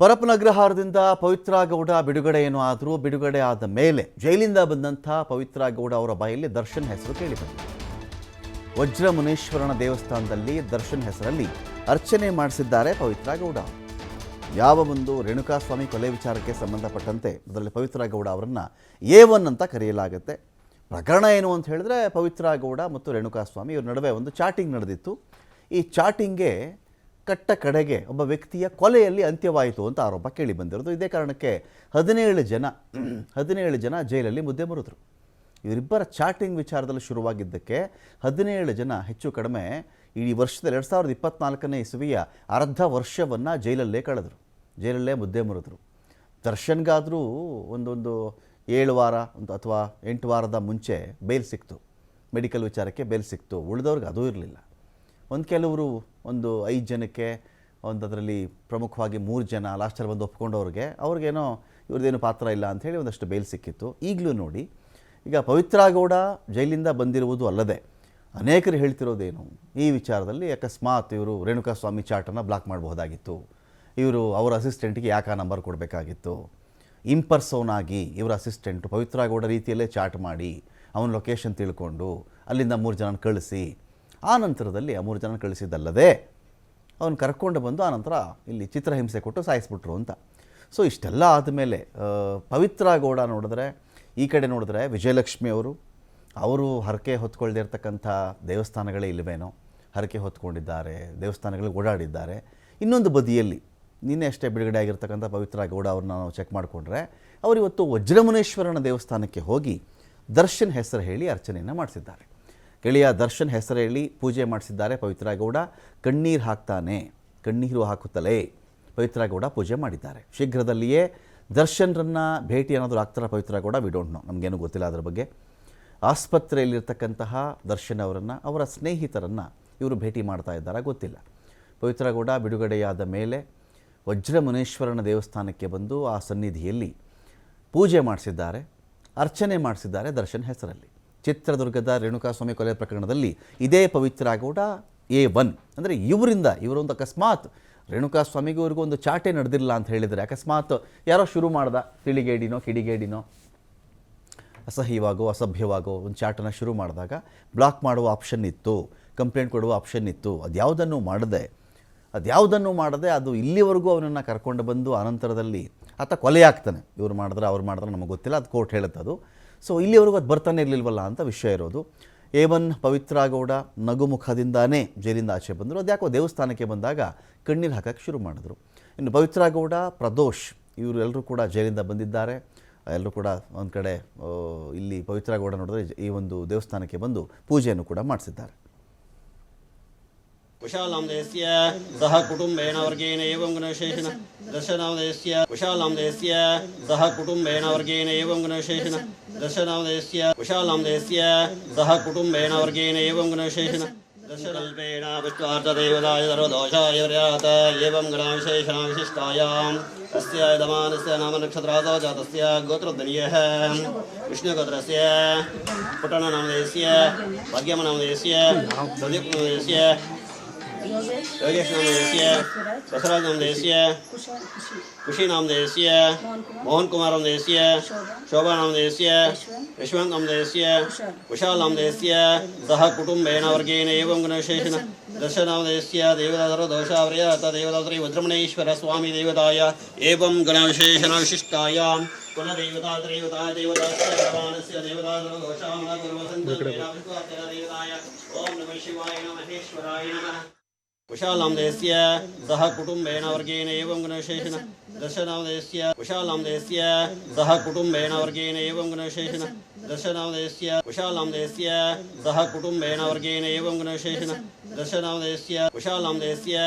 ಪರಪನಗ್ರಹಾರದಿಂದ ಪವಿತ್ರ ಗೌಡ ಬಿಡುಗಡೆ ಏನು ಆದರೂ ಬಿಡುಗಡೆ ಆದ ಮೇಲೆ ಜೈಲಿಂದ ಬಂದಂಥ ಪವಿತ್ರ ಗೌಡ ಅವರ ಬಾಯಲ್ಲಿ ದರ್ಶನ್ ಹೆಸರು ಕೇಳಿಬಂತು. ವಜ್ರ ಮುನೇಶ್ವರನ ದೇವಸ್ಥಾನದಲ್ಲಿ ದರ್ಶನ್ ಹೆಸರಲ್ಲಿ ಅರ್ಚನೆ ಮಾಡಿಸಿದ್ದಾರೆ ಪವಿತ್ರ ಗೌಡ ಯಾವ ಒಂದು ರೇಣುಕಾಸ್ವಾಮಿ ಕೊಲೆ ವಿಚಾರಕ್ಕೆ ಸಂಬಂಧಪಟ್ಟಂತೆ ಅದರಲ್ಲಿ ಪವಿತ್ರ ಗೌಡ ಅವರನ್ನು ಎ ಒನ್ ಅಂತ ಕರೆಯಲಾಗುತ್ತೆ. ಪ್ರಕರಣ ಏನು ಅಂತ ಹೇಳಿದ್ರೆ ಪವಿತ್ರ ಗೌಡ ಮತ್ತು ರೇಣುಕಾಸ್ವಾಮಿ ಇವ್ರ ನಡುವೆ ಒಂದು ಚಾಟಿಂಗ್ ನಡೆದಿತ್ತು. ಈ ಚಾಟಿಂಗ್ಗೆ ಕಟ್ಟ ಕಡೆಗೆ ಒಬ್ಬ ವ್ಯಕ್ತಿಯ ಕೊಲೆಯಲ್ಲಿ ಅಂತ್ಯವಾಯಿತು ಅಂತ ಆರೋಪ ಕೇಳಿ ಬಂದಿರೋದು. ಇದೇ ಕಾರಣಕ್ಕೆ ಹದಿನೇಳು ಜನ ಹದಿನೇಳು ಜನ ಜೈಲಲ್ಲಿ ಮುದ್ದೆ ಮುರಿದ್ರು. ಇವರಿಬ್ಬರ ಚಾಟಿಂಗ್ ವಿಚಾರದಲ್ಲಿ ಶುರುವಾಗಿದ್ದಕ್ಕೆ ಹದಿನೇಳು ಜನ ಹೆಚ್ಚು ಕಡಿಮೆ ಈ ವರ್ಷದಲ್ಲಿ ಎರಡು ಸಾವಿರದ ಇಪ್ಪತ್ನಾಲ್ಕನೇ ಇಸವಿಯ ಅರ್ಧ ವರ್ಷವನ್ನು ಜೈಲಲ್ಲೇ ಕಳೆದರು. ಜೈಲಲ್ಲೇ ಮುದ್ದೆ ಮುರಿದ್ರು. ದರ್ಶನ್ಗಾದರೂ ಒಂದೊಂದು ಏಳು ವಾರ, ಒಂದು ಅಥವಾ ಎಂಟು ವಾರದ ಮುಂಚೆ ಬೇಲ್ ಸಿಕ್ತು. ಮೆಡಿಕಲ್ ವಿಚಾರಕ್ಕೆ ಬೇಲ್ ಸಿಕ್ತು. ಉಳಿದವ್ರಿಗೆ ಅದೂ ಇರಲಿಲ್ಲ. ಒಂದು ಕೆಲವರು ಒಂದು ಐದು ಜನಕ್ಕೆ ಒಂದು ಅದರಲ್ಲಿ ಪ್ರಮುಖವಾಗಿ ಮೂರು ಜನ ಲಾಸ್ಟಲ್ಲಿ ಬಂದು ಒಪ್ಕೊಂಡವ್ರಿಗೆ ಅವ್ರಿಗೇನೋ ಇವ್ರದ್ದೇನು ಪಾತ್ರ ಇಲ್ಲ ಅಂಥೇಳಿ ಒಂದಷ್ಟು ಬೇಲ್ ಸಿಕ್ಕಿತ್ತು. ಈಗಲೂ ನೋಡಿ, ಈಗ ಪವಿತ್ರ ಗೌಡ ಜೈಲಿಂದ ಬಂದಿರುವುದು ಅಲ್ಲದೆ ಅನೇಕರು ಹೇಳ್ತಿರೋದೇನು? ಈ ವಿಚಾರದಲ್ಲಿ ಅಕಸ್ಮಾತ್ ಇವರು ರೇಣುಕಾಸ್ವಾಮಿ ಚಾಟನ್ನು ಬ್ಲಾಕ್ ಮಾಡಬಹುದಾಗಿತ್ತು. ಇವರು ಅವರ ಅಸಿಸ್ಟೆಂಟ್ಗೆ ಯಾಕೆ ಆ ನಂಬರ್ ಕೊಡಬೇಕಾಗಿತ್ತು? ಇಂಪರ್ಸೋನ್ ಆಗಿ ಇವರ ಅಸಿಸ್ಟೆಂಟು ಪವಿತ್ರ ಗೌಡ ರೀತಿಯಲ್ಲೇ ಚಾಟ್ ಮಾಡಿ ಅವನ ಲೊಕೇಶನ್ ತಿಳ್ಕೊಂಡು ಅಲ್ಲಿಂದ ಮೂರು ಜನ ಕಳಿಸಿ ಆ ನಂತರದಲ್ಲಿ ಆ ಮೂರು ಜನ ಕಳಿಸಿದ್ದಲ್ಲದೆ ಅವನು ಕರ್ಕೊಂಡು ಬಂದು ಆನಂತರ ಇಲ್ಲಿ ಚಿತ್ರಹಿಂಸೆ ಕೊಟ್ಟು ಸಾಯಿಸ್ಬಿಟ್ರು ಅಂತ. ಸೊ ಇಷ್ಟೆಲ್ಲ ಆದಮೇಲೆ ಪವಿತ್ರ ಗೌಡ ನೋಡಿದ್ರೆ, ಈ ಕಡೆ ನೋಡಿದ್ರೆ ವಿಜಯಲಕ್ಷ್ಮಿ ಅವರು ಅವರು ಹರಕೆ ಹೊತ್ಕೊಳ್ದಿರ್ತಕ್ಕಂಥ ದೇವಸ್ಥಾನಗಳೇ ಇಲ್ಲವೇನೋ ಹರಕೆ ಹೊತ್ಕೊಂಡಿದ್ದಾರೆ, ದೇವಸ್ಥಾನಗಳಿಗೆ ಓಡಾಡಿದ್ದಾರೆ. ಇನ್ನೊಂದು ಬದಿಯಲ್ಲಿ, ನಿನ್ನೆ ಅಷ್ಟೇ ಬಿಡುಗಡೆ ಆಗಿರ್ತಕ್ಕಂಥ ಪವಿತ್ರ ಗೌಡ ಅವ್ರನ್ನ ನಾವು ಚೆಕ್ ಮಾಡಿಕೊಂಡ್ರೆ, ಅವರಿವತ್ತು ವಜ್ರಮುನೇಶ್ವರನ ದೇವಸ್ಥಾನಕ್ಕೆ ಹೋಗಿ ದರ್ಶನ್ ಹೆಸರು ಹೇಳಿ ಅರ್ಚನೆಯನ್ನು ಮಾಡಿಸಿದ್ದಾರೆ. ಗೆಳೆಯ ದರ್ಶನ್ ಹೆಸರು ಪೂಜೆ ಮಾಡಿಸಿದ್ದಾರೆ ಪವಿತ್ರಗೌಡ ಕಣ್ಣೀರು ಹಾಕ್ತಾನೆ, ಕಣ್ಣೀರು ಹಾಕುತ್ತಲೇ ಪವಿತ್ರಗೌಡ ಪೂಜೆ ಮಾಡಿದ್ದಾರೆ. ಶೀಘ್ರದಲ್ಲಿಯೇ ದರ್ಶನ್ರನ್ನ ಭೇಟಿ ಅನ್ನೋದು ಆಗ್ತಾರ ಪವಿತ್ರಗೌಡ ವಿ ಡೋಂಟ್ ನೋ ನಮಗೇನು ಗೊತ್ತಿಲ್ಲ ಅದರ ಬಗ್ಗೆ. ಆಸ್ಪತ್ರೆಯಲ್ಲಿರ್ತಕ್ಕಂತಹ ದರ್ಶನ್ ಅವರನ್ನು, ಅವರ ಸ್ನೇಹಿತರನ್ನು ಇವರು ಭೇಟಿ ಮಾಡ್ತಾ ಇದ್ದಾರಾ ಗೊತ್ತಿಲ್ಲ. ಪವಿತ್ರಗೌಡ ಬಿಡುಗಡೆಯಾದ ಮೇಲೆ ವಜ್ರಮುನೇಶ್ವರನ ದೇವಸ್ಥಾನಕ್ಕೆ ಬಂದು ಆ ಸನ್ನಿಧಿಯಲ್ಲಿ ಪೂಜೆ ಮಾಡಿಸಿದ್ದಾರೆ, ಅರ್ಚನೆ ಮಾಡಿಸಿದ್ದಾರೆ ದರ್ಶನ್ ಹೆಸರಲ್ಲಿ. ಚಿತ್ರದುರ್ಗದ ರೇಣುಕಾಸ್ವಾಮಿ ಕೊಲೆ ಪ್ರಕರಣದಲ್ಲಿ ಇದೇ ಪವಿತ್ರ ಗೌಡ ಎ ಒನ್. ಅಂದರೆ ಇವರಿಂದ, ಇವರೊಂದು ಅಕಸ್ಮಾತ್ ರೇಣುಕಾಸ್ವಾಮಿಗೂ ಇವ್ರಿಗೂ ಒಂದು ಚಾಟೆ ನಡೆದಿಲ್ಲ ಅಂತ ಹೇಳಿದರೆ ಅಕಸ್ಮಾತ್ ಯಾರೋ ಶುರು ಮಾಡ್ದ, ತಿಳಿಗೇಡಿನೋ, ಕಿಡಿಗೇಡಿನೋ. ಅಸಹ್ಯವಾಗೋ, ಅಸಭ್ಯವಾಗೋ ಒಂದು ಚಾಟನ್ನು ಶುರು ಮಾಡಿದಾಗ ಬ್ಲಾಕ್ ಮಾಡುವ ಆಪ್ಷನ್ ಇತ್ತು, ಕಂಪ್ಲೇಂಟ್ ಕೊಡುವ ಆಪ್ಷನ್ ಇತ್ತು, ಅದ್ಯಾವುದನ್ನು ಮಾಡದೆ ಅದ್ಯಾವುದನ್ನು ಮಾಡದೆ ಅದು ಇಲ್ಲಿವರೆಗೂ ಅವನನ್ನು ಕರ್ಕೊಂಡು ಬಂದು ಆನಂತರದಲ್ಲಿ ಆತ ಕೊಲೆಯಾಗ್ತಾನೆ ಇವ್ರು ಮಾಡಿದ್ರೆ, ಅವ್ರು ಮಾಡಿದ್ರೆ ನಮಗೆ ಗೊತ್ತಿಲ್ಲ, ಅದು ಕೋರ್ಟ್ ಹೇಳುತ್ತೆ ಅದು. ಸೊ ಇಲ್ಲಿವರೆಗೂ ಅದು ಬರ್ತಾನೆ ಇರಲಿಲ್ವಲ್ಲ ಅಂತ ವಿಷಯ ಇರೋದು. A one one Pavithra Gowda ನಗುಮುಖದಿಂದಾನೇ ಜೈಲಿಂದ ಆಚೆ ಬಂದರು. ಅದ್ಯಾಕೋ ದೇವಸ್ಥಾನಕ್ಕೆ ಬಂದಾಗ ಕಣ್ಣೀರು ಹಾಕೋಕ್ಕೆ ಶುರು ಮಾಡಿದ್ರು. ಇನ್ನು ಪವಿತ್ರ ಗೌಡ ಪ್ರದೋಷ್ ಇವರು ಎಲ್ಲರೂ ಕೂಡ ಜೈಲಿಂದ ಬಂದಿದ್ದಾರೆ. ಎಲ್ಲರೂ ಕೂಡ ಒಂದು ಕಡೆ ಇಲ್ಲಿ ಪವಿತ್ರ ಗೌಡ ನೋಡಿದ್ರೆ ಈ ಒಂದು ದೇವಸ್ಥಾನಕ್ಕೆ ಬಂದು ಪೂಜೆಯನ್ನು ಕೂಡ ಮಾಡಿಸಿದ್ದಾರೆ. कुशालामदेस्य सह कुटुम्बेन वर्गेण एवं गुणविशेषण दर्शनामदेस्य कुशालामदेस्य सह कुटुम्बेन वर्गेण एवं गुणविशेषण दर्शनामदेस्य कुशालामदेस्य सह कुटुम्बेन वर्गेण एवं सर्वदोषाय व्यात एवं गणाविशेषण विशिष्टायाम् अस्य यजमानस्य नाम नक्षत्रादो जातस्य गोत्रधनीयः विष्णुगोत्रस्य पुटननामदेस्य भाग्यमनामदेस्य सदीपनामदेस्य खुशी नाम कुशीनामदेशस्य मोहनकुमारनामदेशस्य शोभानामदेशस्य नाम कुशालनामदेशस्य सह कुटुम्बेन वर्गेण एवं गुणविशेषण दर्शनामदेशस्य देवदासरदोषावर्य अथ वज्रमणेश्वर स्वामी देवताय एवं गणविशेषणविशिष्टायां पुनदेवतात्रैवताय देवतास्य देवताय नमः शिवाय नमः कुशालामदेस्य सह कुटुम्बेन वर्गेण एवं गुणविशेषण दर्शनामदेस्य कुशालामदेस्य सह कुटुम्बेन वर्गेण एवं गुणविशेषण दर्शनामदेस्य कुशालामदेस्य सह कुटुम्बेन वर्गेण एवं गुणविशेषण दर्शनामदेस्य कुशालामदेस्य